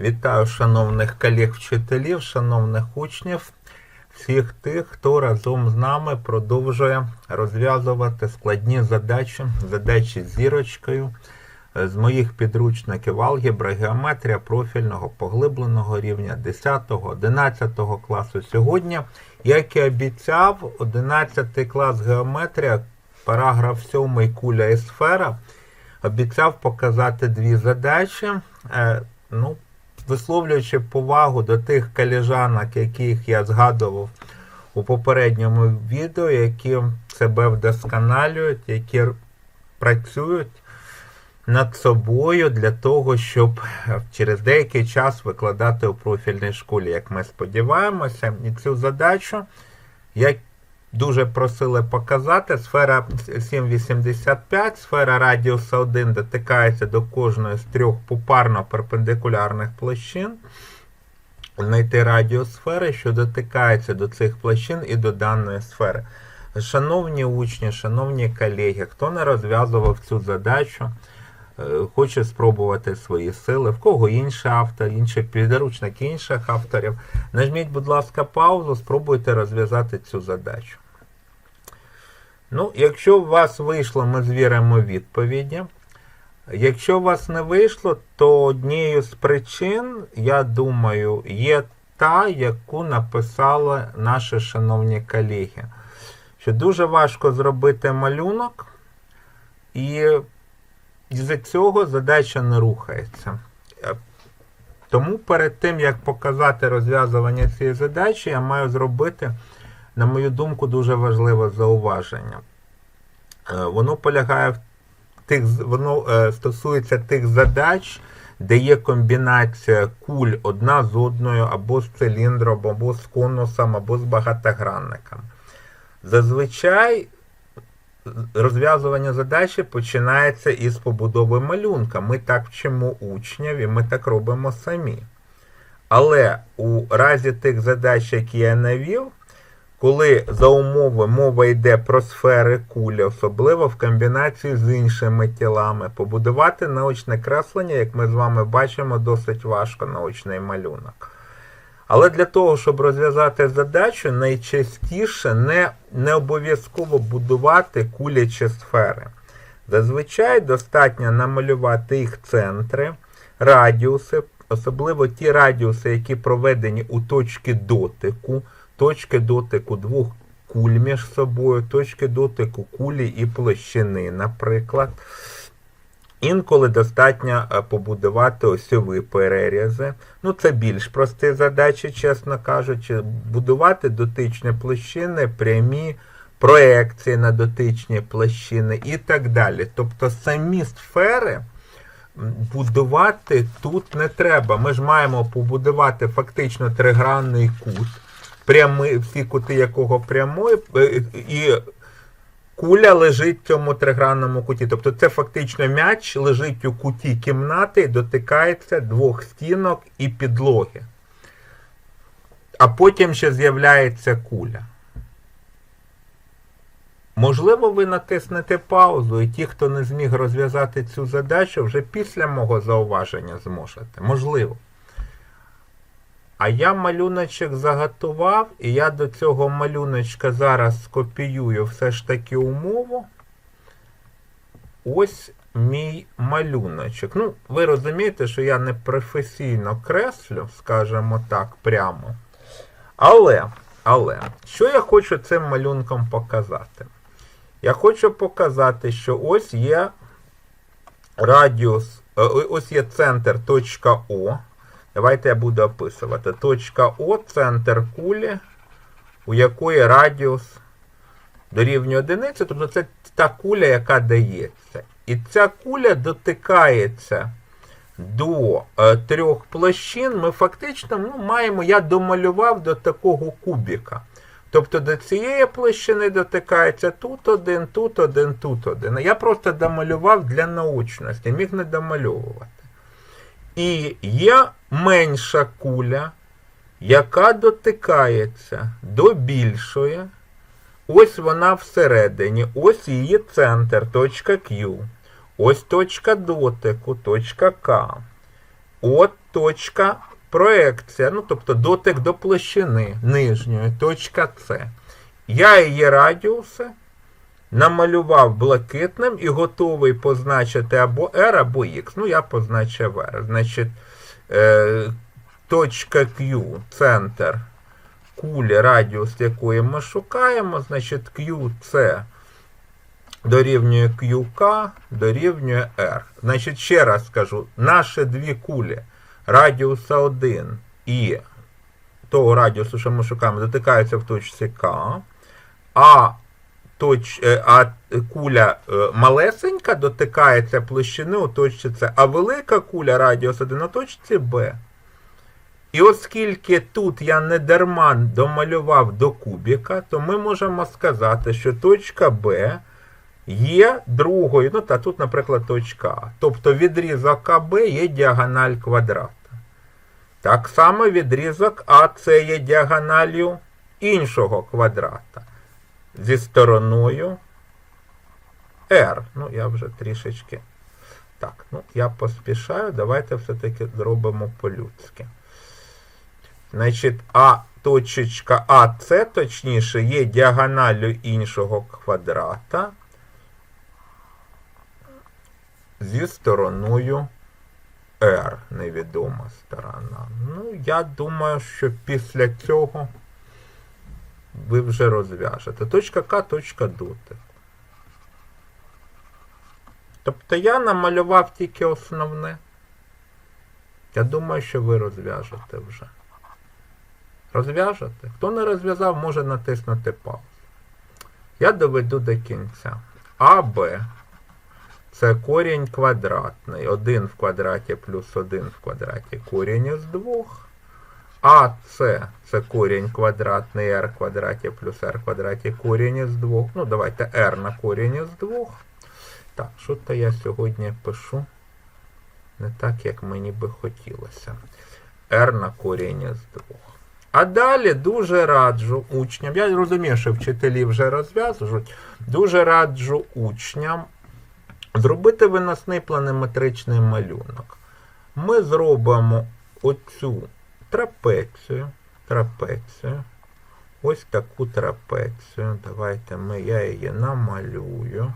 Вітаю шановних колег-вчителів, шановних учнів, всіх тих, хто разом з нами продовжує розв'язувати складні задачі, задачі з зірочкою е, з моїх підручників алгебра, геометрія профільного поглибленого рівня 10-11 класу. Сьогодні, як і обіцяв, 11 клас геометрія, параграф 7 куля і сфера. Обіцяв показати дві задачі. Е, ну, висловлюючи повагу до тих каліжанок, яких я згадував у попередньому відео, які себе вдосконалюють, які працюють над собою для того, щоб через деякий час викладати у профільній школі, як ми сподіваємося, і цю задачу, як дуже просили показати, сфера 785, сфера радіуса 1 дотикається до кожної з трьох попарно перпендикулярних площин. Знайти радіус сфери, що дотикається до цих площин і до даної сфери. Шановні учні, шановні колеги, хто не розв'язував цю задачу, е, хоче спробувати свої сили, в кого інший автор, інші підручники інших авторів, нажміть, будь ласка, паузу, спробуйте розв'язати цю задачу. Ну, якщо у вас вийшло, ми звіримо відповіді. Якщо у вас не вийшло, то однією з причин, я думаю, є та, яку написали наші шановні колеги. Що дуже важко зробити малюнок, і з-за цього задача не рухається. Тому перед тим, як показати розв'язування цієї задачі, я маю зробити, на мою думку, дуже важливе зауваження. Е, Воно полягає в тих, воно е, стосується тих задач, де є комбінація куль одна з одною, або з циліндром, або з конусом, або з багатогранником. Зазвичай розв'язування задачі починається із побудови малюнка. Ми так вчимо учнів і ми так робимо самі. Але у разі тих задач, які я навів, коли за умови мова йде про сфери кулі, особливо в комбінації з іншими тілами, побудувати наочне креслення, як ми з вами бачимо, досить важко наочний малюнок. Але для того, щоб розв'язати задачу, найчастіше не, не обов'язково будувати кулі чи сфери. Зазвичай достатньо намалювати їх центри, радіуси, особливо ті радіуси, які проведені у точки дотику, точки дотику двох куль між собою, точки дотику кулі і площини, наприклад. Інколи достатньо е, побудувати осьові перерізи. Ну, це більш прості задачі, чесно кажучи. Будувати дотичні площини, прямі проекції на дотичні площини і так далі. Тобто самі сфери будувати тут не треба. Ми ж маємо побудувати фактично тригранний кут, прямий, всі кути якого прямої, е, і куля лежить в цьому тригранному куті. Тобто це фактично м'яч лежить у куті кімнати дотикається двох стінок і підлоги. А потім ще з'являється куля. Можливо, ви натиснете паузу, і ті, хто не зміг розв'язати цю задачу, вже після мого зауваження зможете. Можливо. А я малюночок заготував, і я до цього малюночка зараз скопіюю все ж таки умову. Ось мій малюночок. Ну, ви розумієте, що я не професійно креслю, скажімо так, прямо. Але, але, що я хочу цим малюнком показати? Я хочу показати, що ось є радіус, е, ось є центр точка О. Давайте я буду описувати. Точка О, центр кулі, у якої радіус дорівнює одиниці, тобто це та куля, яка дається. І ця куля дотикається до е, трьох площин. Ми фактично ну, маємо, я домалював до такого кубіка. Тобто до цієї площини дотикається тут один, тут один, тут один. Я просто домалював для научності, міг не домальовувати. І є менша куля, яка дотикається до більшої. Ось вона всередині, ось її центр, точка Q. Ось точка дотику, точка К. От точка проекція, ну тобто дотик до площини нижньої, точка С. Я її радіуси намалював блакитним і готовий позначити або R, або X. Ну, я позначив R. Значить, е, точка Q, центр кулі, радіус якої ми шукаємо, значить Q це дорівнює QK, дорівнює R. Значить, ще раз скажу, наші дві кулі радіуса 1 і того радіусу, що ми шукаємо, дотикаються в точці К, а, точ, е, а куля е, малесенька дотикається площини у точці С, а велика куля радіус 1 у точці Б. І оскільки тут я не дарма домалював до кубіка, то ми можемо сказати, що точка Б є другою, ну та тут, наприклад, точка А. Тобто відрізок АБ є діагональ квадрата. Так само відрізок АС є діагональю іншого квадрата зі стороною R. Ну, я вже трішечки. Так, ну я поспішаю, давайте все-таки зробимо по-людськи. Значить, А точечка АС, точніше, є діагоналлю іншого квадрата зі стороною R, невідома сторона. Ну, я думаю, що після цього ви вже розв'яжете. Точка К, точка дотик. Тобто я намалював тільки основне. Я думаю, що ви розв'яжете вже. Розв'яжете? Хто не розв'язав, може натиснути паузу. Я доведу до кінця. АБ це корінь квадратний. 1 в квадраті плюс 1 в квадраті корінь із 2. АС це корінь квадратний r квадраті плюс r квадраті корінь із 2. Ну, давайте r на корінь із 2. Так, що то я сьогодні пишу не так, як мені би хотілося. r на корінь із 2. А далі дуже раджу учням, я розумію, що вчителі вже розв'язують, дуже раджу учням зробити виносний планиметричний малюнок. Ми зробимо оцю трапецію, трапецію, ось таку трапецію. Давайте ми, я її намалюю.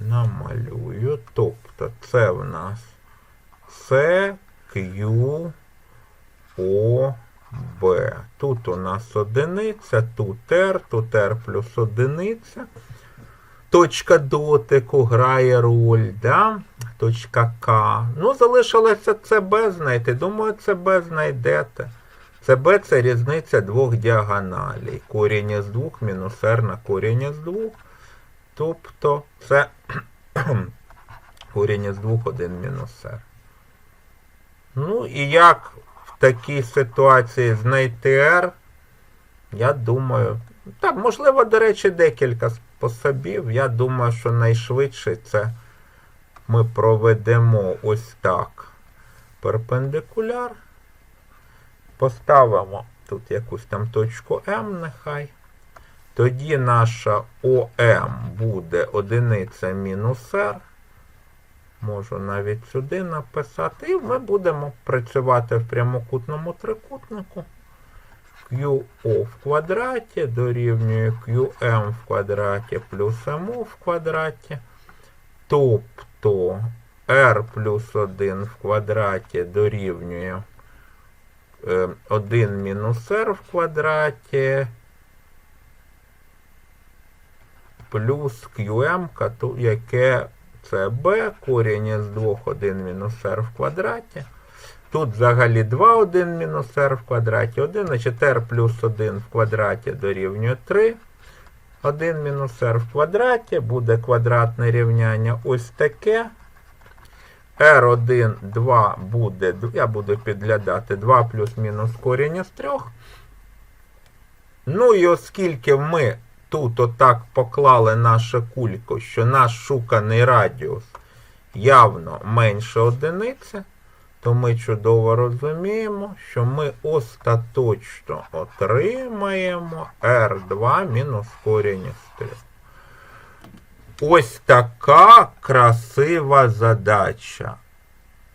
Намалюю. Тобто це в нас С, Q, О, Б. Тут у нас одиниця, тут R, тут R плюс одиниця. Точка дотику грає роль, да? Точка К. Ну, залишилося ЦБ знайти. Думаю, ЦБ знайдете. ЦБ це різниця двох діагоналей. Корінь із 2 мінус R на корінь із 2. Тобто це корінь із 2, 1 мінус R. Ну і як в такій ситуації знайти R, я думаю, так, можливо, до речі, декілька способів. Я думаю, що найшвидше це ми проведемо ось так перпендикуляр. Поставимо тут якусь там точку М нехай. Тоді наша ОМ буде одиниця мінус R. Можу навіть сюди написати. І ми будемо працювати в прямокутному трикутнику. QO в квадраті дорівнює QM в квадраті плюс MO в квадраті. Тобто R плюс 1 в квадраті дорівнює 1 мінус R в квадраті плюс QM, яке це b, корінь із 2 1 мінус r в квадраті. Тут взагалі 2 1 мінус r в квадраті 1, значить r плюс 1 в квадраті дорівнює 3. 1 мінус r в квадраті, буде квадратне рівняння ось таке. R1, 2 буде, я буду підглядати 2 плюс мінус корінь із 3. Ну і оскільки ми тут отак поклали нашу кульку, що наш шуканий радіус явно менше одиниці, то ми чудово розуміємо, що ми остаточно отримаємо R2 мінус корінь із 3. Ось така красива задача.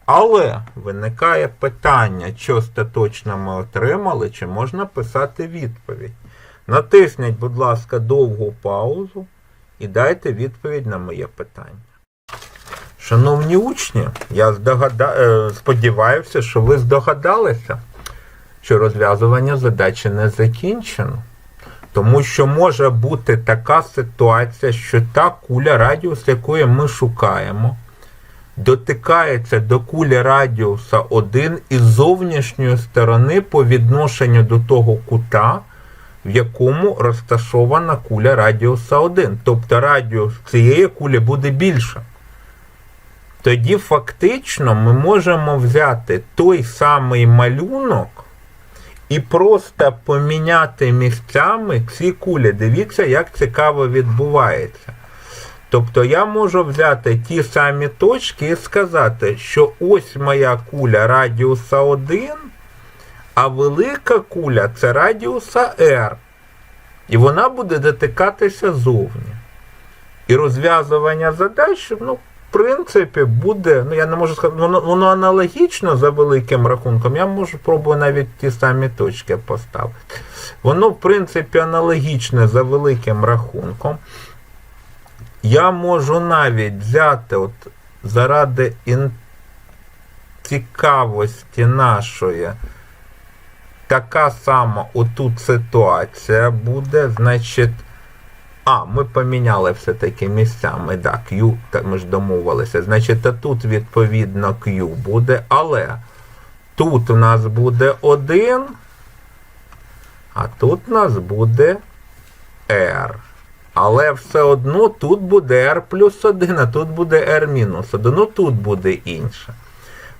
Але виникає питання, чи остаточно ми отримали, чи можна писати відповідь. Натисніть, будь ласка, довгу паузу і дайте відповідь на моє питання. Шановні учні, я здогада... е, сподіваюся, що ви здогадалися, що розв'язування задачі не закінчено. Тому що може бути така ситуація, що та куля радіус, якої ми шукаємо, дотикається до кулі радіуса 1 із зовнішньої сторони по відношенню до того кута, в якому розташована куля радіуса 1. Тобто радіус цієї кулі буде більше. Тоді фактично ми можемо взяти той самий малюнок і просто поміняти місцями ці кулі. Дивіться, як цікаво відбувається. Тобто я можу взяти ті самі точки і сказати, що ось моя куля радіуса 1, а велика куля це радіуса R. І вона буде дотикатися зовні. І розв'язування задач, ну, принципі, буде, ну я не можу сказати, воно, воно аналогічно за великим рахунком. Я можу пробую навіть ті самі точки поставити. Воно, в принципі, аналогічне за великим рахунком. Я можу навіть взяти, от заради ін... цікавості нашої, така сама отут ситуація буде, значить. А, ми поміняли все-таки місцями, да, Q, так ми ж домовилися. Значить, тут, відповідно, Q буде, але тут у нас буде 1, а тут у нас буде R. Але все одно тут буде R плюс 1, а тут буде R мінус 1. Ну тут буде інше.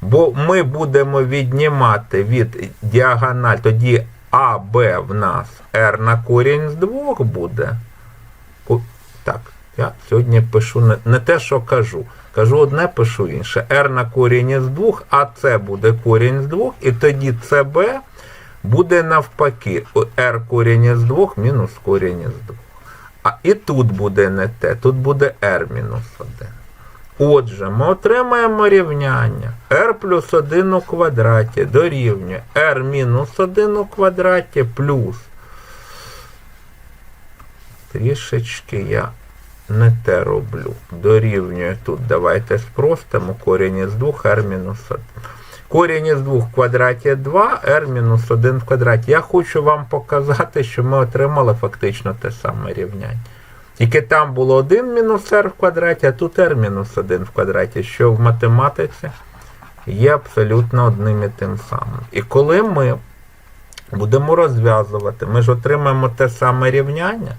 Бо ми будемо віднімати від діагональ, тоді АБ в нас R на корінь з 2 буде. Так, я сьогодні пишу не, не те, що кажу. Кажу одне, пишу інше. R на корінь із 2, а це буде корінь з 2, і тоді CB буде навпаки. R корінь із 2 мінус корінь із 2. А і тут буде не те, тут буде r мінус 1. Отже, ми отримаємо рівняння r плюс 1 у квадраті дорівнює r мінус 1 у квадраті плюс. Трішечки я не те роблю. Дорівнює тут. Давайте спростимо корінь із 2 r мінус 1. Корінь із 2 в квадраті 2, r мінус 1 в квадраті. Я хочу вам показати, що ми отримали фактично те саме рівняння. Тільки там було 1 мінус r в квадраті, а тут r мінус 1 в квадраті, що в математиці є абсолютно одним і тим самим. І коли ми будемо розв'язувати, ми ж отримаємо те саме рівняння,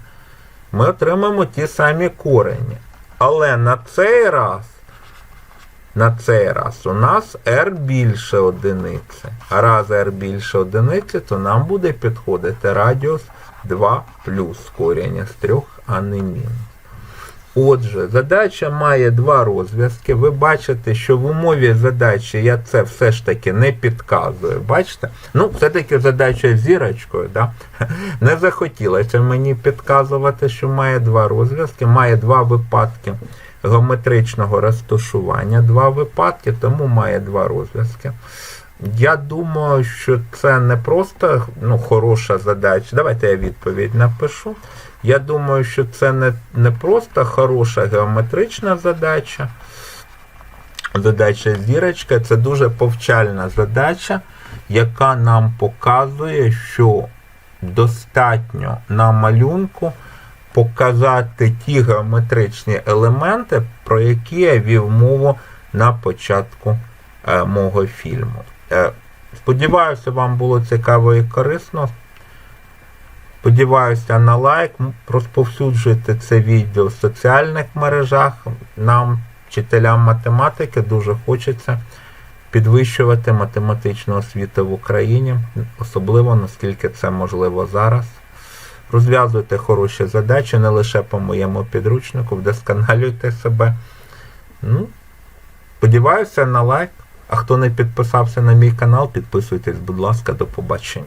ми отримаємо ті самі корені. Але на цей раз на цей раз у нас r більше одиниці. А раз r більше одиниці, то нам буде підходити радіус 2 плюс коріння з 3, а не мінус. Отже, задача має два розв'язки. Ви бачите, що в умові задачі я це все ж таки не підказую. Бачите? Ну, все-таки задача зірочкою. Да? Не захотілося мені підказувати, що має два розв'язки, має два випадки геометричного розташування, два випадки, тому має два розв'язки. Я думаю, що це не просто ну, хороша задача. Давайте я відповідь напишу. Я думаю, що це не, не просто хороша геометрична задача. Задача зірочка це дуже повчальна задача, яка нам показує, що достатньо на малюнку показати ті геометричні елементи, про які я вів мову на початку е, мого фільму. Е, сподіваюся, вам було цікаво і корисно. Сподіваюся на лайк. Розповсюджуйте це відео в соціальних мережах. Нам, вчителям математики, дуже хочеться підвищувати математичну освіту в Україні, особливо наскільки це можливо зараз. Розв'язуйте хороші задачі не лише по моєму підручнику, вдосконалюйте себе. Ну, Сподіваюся на лайк. А хто не підписався на мій канал, підписуйтесь, будь ласка, до побачення.